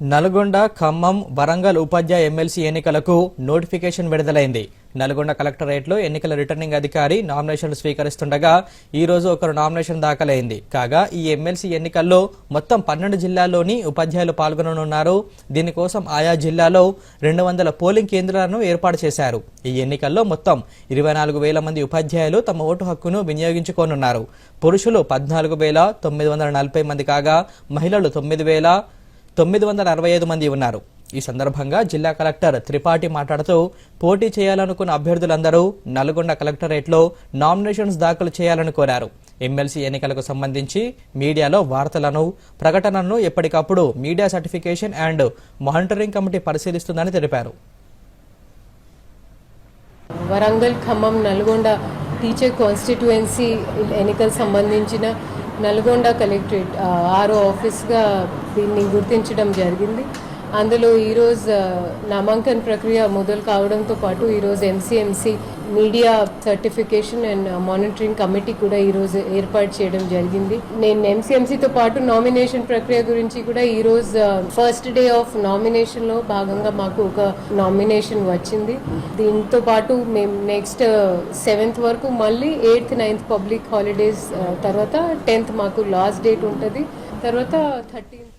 నల్గొండ ఖమ్మం వరంగల్ ఉపాధ్యాయ MLC ఎన్నికలకు notification విడుదలైంది. నల్గొండ కలెక్టరేట్లో ఎన్నికల రిటర్నింగ్ అధికారి నామినేషన్లు స్వీకరిస్తుండగా ఈ రోజు ఒకరు నామినేషన్ దాఖలైంది. కాగా ఈ ఎమ్మెల్సీ ఎన్నికల్లో మొత్తం పన్నెండు జిల్లాల్లోని ఉపాధ్యాయులు పాల్గొననున్నారు. దీనికోసం ఆయా జిల్లాలో రెండు వందల పోలింగ్ కేంద్రాలను ఏర్పాటు చేశారు. ఈ ఎన్నికల్లో మొత్తం ఇరవై నాలుగు వేల మంది ఉపాధ్యాయులు తమ ఓటు హక్కును వినియోగించుకోనున్నారు. పురుషులు పద్నాలుగు వేల తొమ్మిది వందల నలభై మంది కాగా మహిళలు తొమ్మిది వేల తొమ్మిది వందల అరవై ఐదు మంది ఉన్నారు. ఈ సందర్భంగా జిల్లా కలెక్టర్ త్రిపాఠి మాట్లాడుతూ పోటీ చేయాలనుకున్న అభ్యర్థులందరూ నల్గొండ కలెక్టరేట్లో నామినేషన్స్ దాఖలు చేయాలని కోరారు. ఎమ్మెల్సీ ఎన్నికలకు సంబంధించి మీడియాలో వార్తలను ప్రకటనలను ఎప్పటికప్పుడు media certification and monitoring committee పరిశీలిస్తుందని తెలిపారు. వరంగల్ ఖమ్మం నల్గొండ టీచర్ కాన్స్టిట్యుయెన్సీ ఎన్నికలకు సంబంధించిన నల్గొండ కలెక్టరేట్ ఆ, ఆరో ఆఫీస్గా దీన్ని గుర్తించడం జరిగింది. అందులో ఈరోజు నామాంకన ప్రక్రియ మొదలు కావడంతో పాటు ఈరోజు MCMC media certification and monitoring committee కూడా ఈరోజు ఏర్పాటు చేయడం జరిగింది. నేను ఎంసీఎంసీతో పాటు నామినేషన్ ప్రక్రియ గురించి కూడా ఈరోజు ఫస్ట్ డే ఆఫ్ నామినేషన్లో భాగంగా మాకు ఒక నామినేషన్ వచ్చింది. దీంతో పాటు మేము నెక్స్ట్ సెవెంత్ వరకు మళ్ళీ ఎయిత్ నైన్త్ పబ్లిక్ హాలిడేస్ తర్వాత టెన్త్ మాకు లాస్ట్ డేట్ ఉంటుంది. తర్వాత థర్టీన్త్